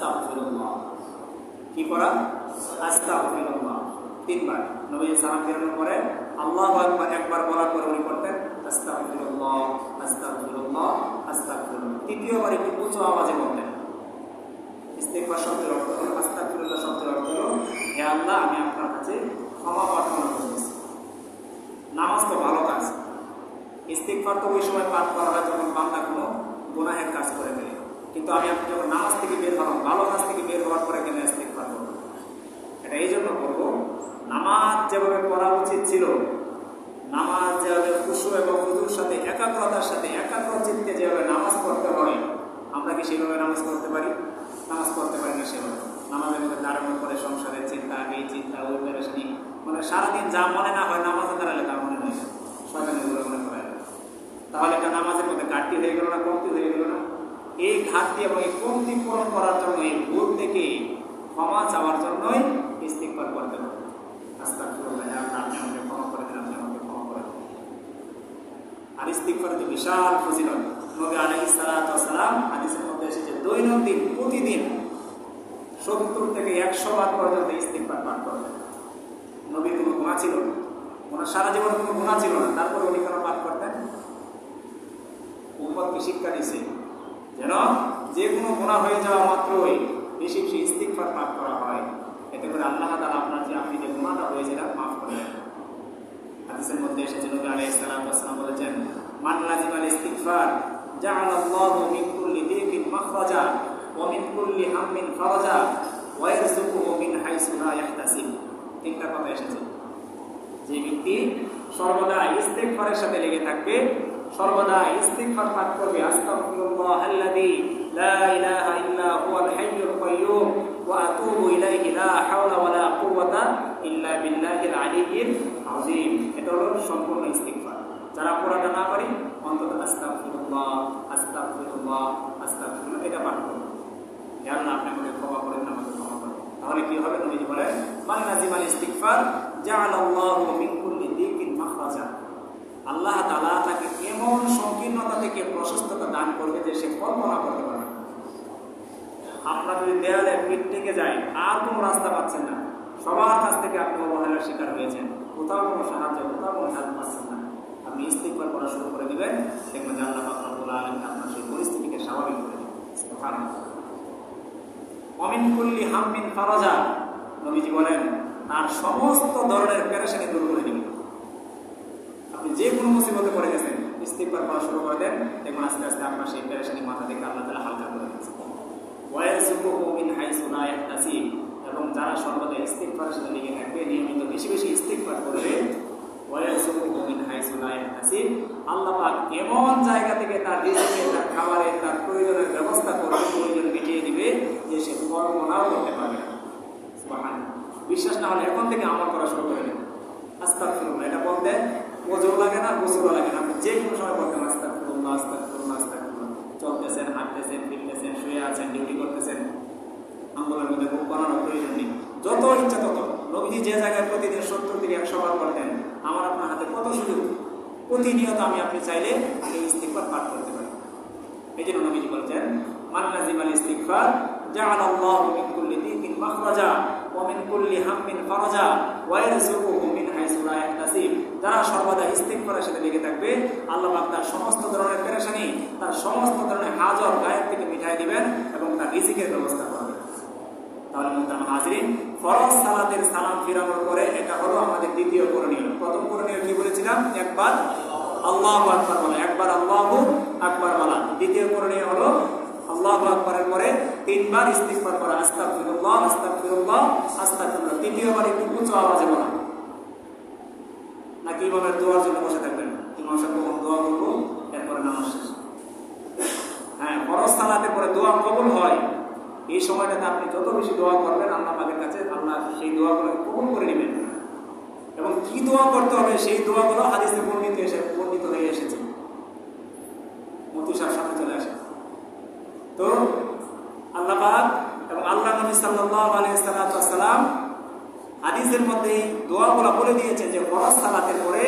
আস্তাগফিরুল্লাহ। কি করা আস্তাগফিরুল্লাহ। তিনবার। নবী সালাম ফেরানোর পরে আল্লাহু আকবার। একবার বলার পরে উনি করতেন আস্তাগফিরুল্লাহ আস্তাগফিরুল্লাহ আস্তাগফিরুল্লাহ। তৃতীয়বার একটু উঁচু আওয়াজে বলতেন। ইস্তেগফার শব্দের অর্থ হলো, আস্তাগফিরুল্লাহ শব্দের অর্থ হলো, হে আল্লাহ, আমি আপনার কাছে ক্ষমা প্রার্থনা করতেছি। নামাজ তো ভালো কাজ। ইস্তেগফার তো ওই সময় পাঠ করা হয় যখন বান্দা কোনো গুনাহের কাজ করে ফেলে কিন্তু আমি আপনি যখন নামাজ থেকে বের হলাম, ভালো কাজ থেকে বের হওয়ার পরে কেন ইস্তেগফার করব? এটা এই জন্য করব, নামাজ যেভাবে পড়া উচিত ছিল, নামাজ যেভাবে খুশু এবং হুজুর সাথে, একাগ্রতার সাথে, একাগ্র চিত্তে যেভাবে নামাজ পড়তে হয়, আমরা কি সেভাবে নামাজ পড়তে পারি? নামাজ পড়তে পারি না সেভাবে। নামাজের মধ্যে দাঁড়ানোর পরে সংসারের চিন্তা, এই চিন্তা, ওই পেরেশানি মানে সারাদিন যা মনে না হয় নামাজে দাঁড়ালে তা মনে হয় শয়তান মনে করে তাহলে এটা নামাজের মধ্যে ঘাটতি হয়ে গেল না কমতি হয়ে গেল না? এই ঘাটতি এবং এই কমতি পূরণ করার জন্য, এই ভুল থেকে ক্ষমা চাওয়ার জন্যই ইস্তিকবার করতে হবে। আর বিশাল মধ্যে দৈনন্দিন, প্রতিদিন থেকে একশো বার পর্যন্ত ছিল ওনার সারা জীবন কোনো ছিল না। তারপরে পাঠ করতেন? শিক্ষা দিছে যেন যে কোনো গুণা হয়ে যাওয়া মাত্রই বেশি বেশি ইস্তিগফার পাঠ করা হয়। এতে করে আল্লাহ তাআলা আপনার যে আপনি যে গুণাটা হয়েছে তা মাফ করে দেন। হাদিসের মধ্যে এসেছে, নবী আলাইহিস সালাতু ওয়াস বলেছেন, মান আল্লাহু মিন কুল্লি দিকিন মাখরাজা মিন কুল্লি মিন তিনটা কথা এসেছে। যে ব্যক্তি সর্বদা ইস্তেগফারের সাথে লেগে থাকবে সর্বদা ইস্তেগফার পাঠ করবে। আস্তাগফিরুল্লাহ আল্লাযী লা ইলাহা ইল্লা হুয়াল হাইয়ুল কাইয়্যুম ওয়া আতুবু ইলাইহি, লা হাওলা ওয়া লা কুওয়াতা ইল্লা বিল্লাহিল আলিয়্যিল আযীম। এটা হলো সম্পূর্ণ ইস্তেগফার। যারা পড়াটা না পারি, অন্তত আস্তাগফিরুল্লাহ আস্তাগফিরুল্লাহ আস্তাগফিরুল্লাহ, এটা পাঠ করবে আল্লাহ আপনি আমাকে ক্ষমা করেন আমাকে ক্ষমা করেন। তাহলে কি হবে? নবীজি বলেন মান নাজিমাল ইস্তিগফার জাআলাল্লাহু মিন কুল্লি আল্লাহ তাআলা তাকে এমন সংকীর্ণতা থেকে প্রশস্ততা দান করবে যে সে কল্পনা করতে পারবে না। আপনার যদি দেয়ালে পিঠ থেকে যায়, আর কোনো রাস্তা পাচ্ছেন না। সবার কাছ থেকে আপনি অবহেলার শিকার হয়েছেন। কোথাও কোনো সাহায্য, কোথাও কোনো হেল্প পাচ্ছেন না। আপনি ইস্তিগফার করা শুরু করে দিবেন। দেখবেন আল্লাহ পাক রব্বুল আলামিন আপনার সেই পরিস্থিতিকে স্বাভাবিক করে দেবেন। অমিন কুল্লি হাম্মিন ফারাজা। নবীজি বলেন, তার সমস্ত ধরনের পেরেশানি দূর করে দিবেন। আপনি যে কোনো মুসিবতে পড়ে গেছেন, ইস্তিগফার করা শুরু করে দেন দেখুন আস্তে আস্তে আপনার সেই পেরেশানি মাথা থেকে আল্লাহ তাআলা হালকা করে দিচ্ছে এবং যারা সর্বদা ইস্তিগফারের সাথে থাকবে, নিয়মিত বেশি বেশি করবে। আল্লাহ পাক এমন জায়গা থেকে তার রিজিকের, তার খাবারের, তার প্রয়োজনের ব্যবস্থা করবে, প্রয়োজন মিটিয়ে দিবে, যে সে কল্পনাও করতে পারবে বিশ্বাস না হলে এখন থেকে আমল করা শুরু করে দেবে আস্তাগফিরুল্লাহ, এটা বলতে ওজোর লাগে না, গোসলও লাগে না। যে কোনো সময় বলতেন আস্তাগফিরুল্লাহ আস্তাগফিরুল্লাহ আস্তাগফিরুল্লাহ চলতেছেন, হাঁটতেছেন, ফিরতেছেন, শুয়ে আছেন, ডিউটি করতেছেন। আঙ্গুলের মধ্যে মুখ বানানোর প্রয়োজন নেই। যত ইচ্ছা তত। নবীজি যে জায়গায় প্রতিদিন সত্তর থেকে একশো বার করতেন আমার আপনার হাতে কত সুযোগ? প্রতিনিয়ত আমি আপনি চাইলে এই ইস্তিগফার পাঠ করতে পারি। এই জন্য নবীজি বলছেন, মান লাজিমাল ইস্তিগফার জাআলা আল্লাহু মিন কুল্লি দিকিন মাখরাজা। ওয়া মিন কুল্লি হাম্মিন ফারাজা ওয়া মিন হাইসু লা ইয়াহতাসিব যারা সর্বদা ইস্তিগফারের সাথে লেগে থাকবে। আল্লাহ পাক তার সমস্ত ধরনের পেরেশানি, তার সমস্ত ধরনের হাজর গায়ের থেকে মিঠাই দিবেন এবং তার রিজিকের ব্যবস্থা করবেন। তাহলে মোহতারাম হাজরিন, ফরজ সালাতের সালাম ফিরানোর পরে এটা হলো আমাদের দ্বিতীয় করণীয়। প্রথম করণীয় কি বলেছিলাম? একবার আল্লাহ আকবার বলা, একবার আল্লাহ আকবার বলা। দ্বিতীয় করণীয় হলো হ্যাঁ এই সময়টাতে আপনি যত বেশি দোয়া করবেন, আল্লাহ কাছে আল্লাহ সেই দোয়াগুলো কবুল করে নেবেন। এবং কি দোয়া করতে হবে, সেই দোয়াগুলো হাদিসে বর্ণিত এসে বর্ণিত হয়ে এসেছে। মতুসার সাথে চলে আসে তো আল্লাহ এবং আল্লাহ নবী সাল্লাল্লাহু আলাইহি সাল্লাম হাদিসের মধ্যে দোয়াগুলো বলে দিয়েছেন যে ফরজ সালাতের পরে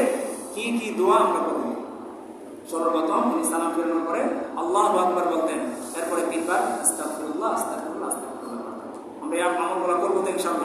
কি কি দোয়া আমরা করব সর্বপ্রথম উনি সালাম প্রেরণ করে আল্লাহ আকবর বলতেন। এরপরে তিনবার আস্তাফুল্লাহ আস্তাফুল্লাহ আস্তাফুল্লাহ আমরা আমলগুলো করব তো ইনশাল্লাহ